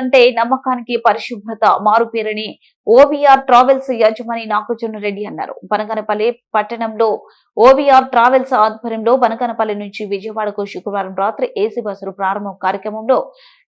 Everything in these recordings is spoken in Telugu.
అంటే నమ్మకానికి పరిశుభ్రత మారుపేరని ఓవీఆర్ ట్రావెల్స్ యజమాని నాగార్జున రెడ్డి అన్నారు. బనగనపల్లి పట్టణంలో ఓవీఆర్ ట్రావెల్స్ ఆధ్వర్యంలో బనగనపల్లి నుంచి విజయవాడకు శుక్రవారం రాత్రి ఏసీ బస్సులు ప్రారంభం కార్యక్రమంలో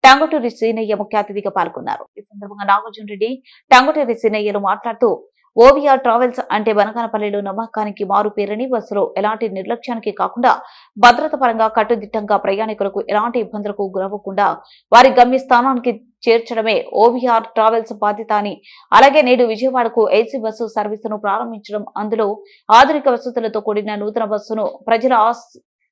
టంగుటూరి సీనయ్య ముఖ్య అతిథిగా పాల్గొన్నారు. ఈ సందర్భంగా నాగార్జున రెడ్డి టంగుటూరి సీనయ్యలు మాట్లాడుతూ ఓవీఆర్ ట్రావెల్స్ అంటే బనకానపల్లిలో నమ్మకానికి మారు పేరని బస్సులో ఎలాంటి నిర్లక్ష్యానికి కాకుండా భద్రత పరంగా కట్టుదిట్టంగా ప్రయాణికులకు ఎలాంటి ఇబ్బందులకు గురవ్వకుండా వారి గమ్యస్థానానికి చేర్చడమే ఓవీఆర్ ట్రావెల్స్ బాధ్యత అని అలాగే నేడు విజయవాడకు ఏసీ బస్సు సర్వీసును ప్రారంభించడం అందులో ఆధునిక వసతులతో కూడిన నూతన బస్సును ప్రజల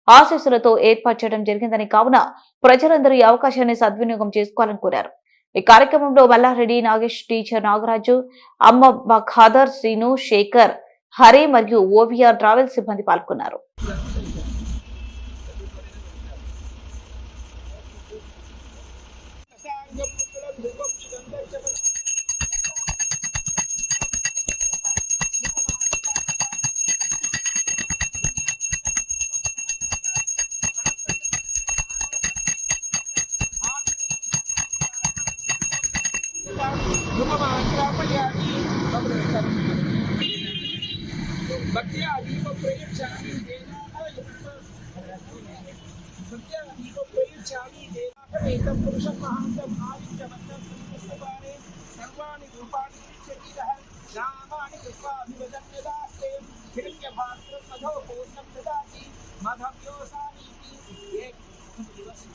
ఆశీస్సులతో ఏర్పాటు చేయడం జరిగిందని కావున ప్రజలందరూ ఈ అవకాశాన్ని సద్వినియోగం చేసుకోవాలని కోరారు. ఈ కార్యక్రమంలో మల్లారెడ్డి నాగేష్ టీచర్ నాగరాజు అమ్మ ఖాదర్ శ్రీను శేఖర్ హరి మరియు ఓవిఆర్ ట్రావెల్ సిబ్బంది పాల్గొన్నారు. Gumamasa Palyani of the Bhaktiya Adiva Prayer Chami Denaha Yukta Bhaktiya Adiva Prayer Chami Denaha Etam Purusha Mahanta Bhavi Jamantam Purushapare Sarvani Rupani Chakiraha Namani Kripa Vivadan Vedaste Hiranya Bhatram Madho Purnam Vedati Madhavyosani Ek Divasi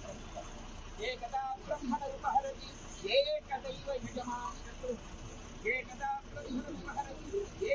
Ekata Brahmana Rupaharati Ek ఏ బ్రహ్మణరుపహరతి ఏ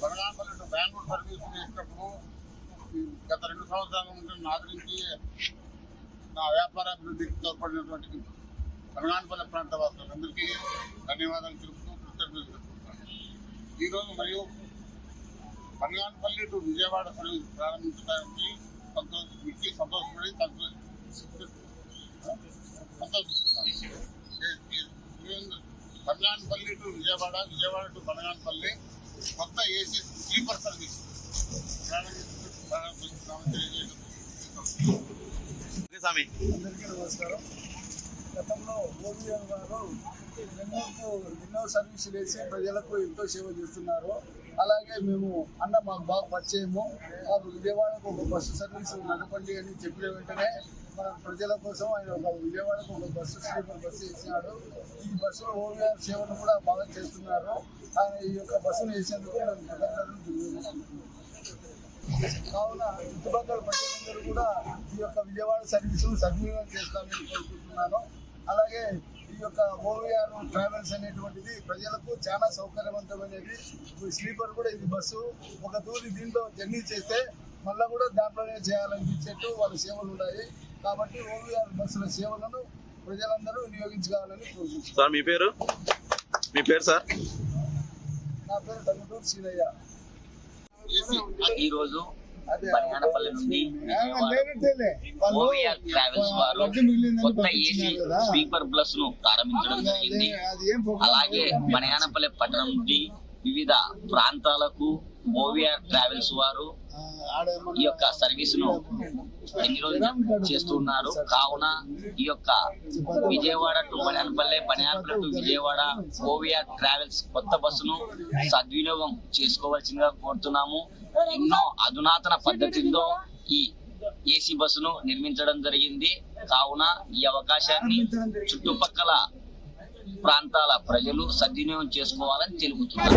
బనగానపల్లి టు బెంగళూరు సర్వీస్ చేసినప్పుడు ఈ గత రెండు సంవత్సరాల నుండి నన్ను ఆదరించి నా వ్యాపార అభివృద్ధికి తోడ్పడినటువంటి బనగానపల్లి ప్రాంత వాసులందరికీ ధన్యవాదాలు తెలుపుతూ కృతజ్ఞతలు తెలుపుతున్నాను ఈరోజు మరియు బనగానపల్లి టు విజయవాడ సర్వీస్ ప్రారంభించడానికి సంతోష మిక్కి సంతోషపడి సంతో- సంతోషిస్తున్నాను ఏ- ఏ- ఈరోజు బనగానపల్లి టు విజయవాడ విజయవాడ టు బనగానపల్లి కొత్త ఏసీ స్లీపర్ సర్వీస్. స్వామి. అందరికీ నమస్కారం. గతంలో ఓవీఆర్ గారు ఎన్నో ఎన్నో సర్వీసులు వేసి ప్రజలకు ఎంతో సేవ చేస్తున్నారు. అలాగే మేము అన్న మాకు బాగా పరిచయము. మాకు విజయవాడకు ఒక బస్సు సర్వీస్ నడపండి అని చెప్పిన వెంటనే మన ప్రజల కోసం ఆయన ఒక విజయవాడకు ఒక బస్సు స్లీపర్ బస్సు వేసినాడు. ఈ బస్సులో ఓవీఆర్ సేవను కూడా బాగా చేస్తున్నారు. ఆయన ఈ యొక్క బస్సును వేసేందుకు మేము కృతజ్ఞతలు కావున చుట్టుపక్కల ప్రజలందరూ కూడా ఈ యొక్క విజయవాడ సర్వీసులు సద్వినియోగం చేస్తామని కోరుకుంటున్నాను. అలాగే ఈ యొక్క ఓవీఆర్ ట్రావెల్స్ అనేటువంటిది ప్రజలకు చాలా సౌకర్యవంతమైనది. స్లీపర్ కూడా ఇది బస్సు. ఒక తూరి దీంట్లో జర్నీ చేస్తే మళ్ళీ కూడా దాంట్లోనే చేయాలనిపించేట్టు వాళ్ళ సేవలు ఉన్నాయి. కాబట్టి ఓవిఆర్ బస్సుల సేవలను ప్రజలందరూ వినియోగించుకోవాలని సార్ మీ పేరు? మీ పేరు సార్? నా పేరు తగ్గుటూరు సీనయ్య. ఏసీ ఈ రోజు అదే బనియానపల్లి నుండి ఓవిఆర్ ట్రావెల్స్ వారు కొత్త ఏసీ. స్లీపర్ బస్ను ప్రారంభించడం జరిగింది. అలాగే లేదు. బనియానపల్లి పట్టణం నుండి వివిధ ప్రాంతాలకు ఓవిఆర్ ట్రావెల్స్ వారు ఈ యొక్క సర్వీస్ను ఎన్ని రోజులు చేస్తున్నారు? కావున ఈ యొక్క విజయవాడ టు బనియానపల్లి బనియానపల్లి టు విజయవాడ కోవియా ట్రావెల్స్ కొత్త బస్సును సద్వినియోగం చేసుకోవాల్సిందిగా కోరుతున్నాము. ఎన్నో అధునాతన పద్ధతుల్లో ఈ ఏసీ బస్సును నిర్మించడం జరిగింది. కావున ఈ అవకాశాన్ని చుట్టుపక్కల ప్రాంతాల ప్రజలు సద్వినియోగం చేసుకోవాలని తెలుపుతున్నారు.